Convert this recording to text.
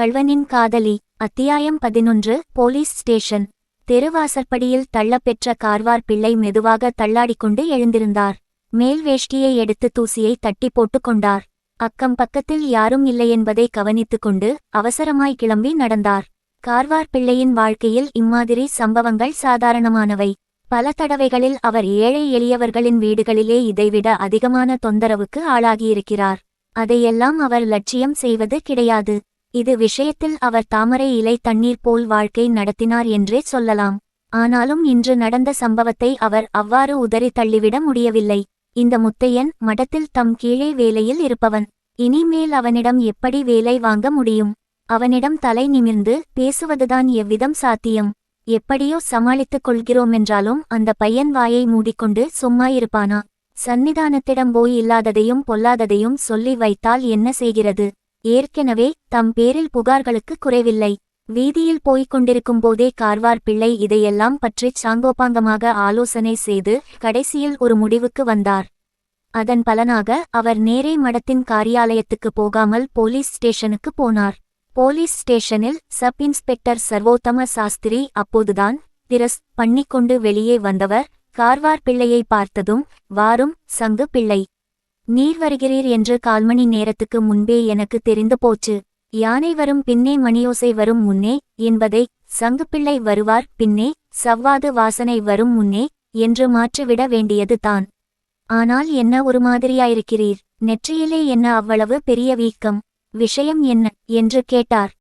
கள்வனின் காதலி அத்தியாயம் பதினொன்று போலீஸ் ஸ்டேஷன். தெருவாசற்படியில் தள்ளப்பெற்ற கார்வார் பிள்ளை மெதுவாக தள்ளாடிக்கொண்டு எழுந்திருந்தார். மேல் வேஷ்டியை எடுத்து தூசியை தட்டி போட்டுக் கொண்டார். அக்கம் பக்கத்தில் யாரும் இல்லையென்பதை கவனித்துக் கொண்டு அவசரமாய் கிளம்பி நடந்தார். கார்வார் பிள்ளையின் வாழ்க்கையில் இம்மாதிரி சம்பவங்கள் சாதாரணமானவை. பல தடவைகளில் அவர் ஏழை எளியவர்களின் வீடுகளிலே இதைவிட அதிகமான தொந்தரவுக்கு ஆளாகியிருக்கிறார். அதையெல்லாம் அவர் லட்சியம் செய்வது கிடையாது. இது விஷயத்தில் அவர் தாமரை இலை தண்ணீர் போல் வாழ்க்கை நடத்தினார் என்றே சொல்லலாம். ஆனாலும் இன்று நடந்த சம்பவத்தை அவர் அவ்வாறு உதறி தள்ளிவிட முடியவில்லை. இந்த முத்தையன் மடத்தில் தம் கீழே வேலையில் இருப்பவன். இனிமேல் அவனிடம் எப்படி வேலை வாங்க முடியும்? அவனிடம் தலை நிமிர்ந்து பேசுவதுதான் எவ்விதம் சாத்தியம்? எப்படியோ சமாளித்துக் கொள்கிறோமென்றாலும் அந்த பையன் வாயை மூடிக்கொண்டு சும்மாயிருப்பானா? சந்நிதானத்திடம் போய் இல்லாததையும் பொல்லாததையும் சொல்லி வைத்தால் என்ன செய்கிறது? ஏற்கெனவே தம் பேரில் புகார்களுக்கு குறைவில்லை. வீதியில் போய்க் கொண்டிருக்கும் போதே கார்வார் பிள்ளை இதையெல்லாம் பற்றிச் சாங்கோபாங்கமாக ஆலோசனை செய்து கடைசியில் ஒரு முடிவுக்கு வந்தார். அதன் பலனாக அவர் நேரே மடத்தின் காரியாலயத்துக்கு போகாமல் போலீஸ் ஸ்டேஷனுக்கு போனார். போலீஸ் ஸ்டேஷனில் சப் இன்ஸ்பெக்டர் சர்வோத்தம சாஸ்திரி அப்போதுதான் திரஸ் பண்ணிக்கொண்டு வெளியே வந்தவர். கார்வார் பிள்ளையை பார்த்ததும் வாரும் சங்கு பிள்ளை! நீர் வருகிறீர் என்று கால்மணி நேரத்துக்கு முன்பே எனக்கு தெரிந்து போச்சு. யானை வரும் பின்னே மணியோசை வரும் முன்னே என்பதை சங்குப்பிள்ளை வருவார் பின்னே சவ்வாது வாசனை வரும் முன்னே என்று மாற்றிவிட வேண்டியது தான். ஆனால் என்ன ஒரு மாதிரியாயிருக்கிறீர்? நெற்றியிலே என்ன அவ்வளவு பெரிய வீக்கம்? விஷயம் என்ன? என்று கேட்டார்.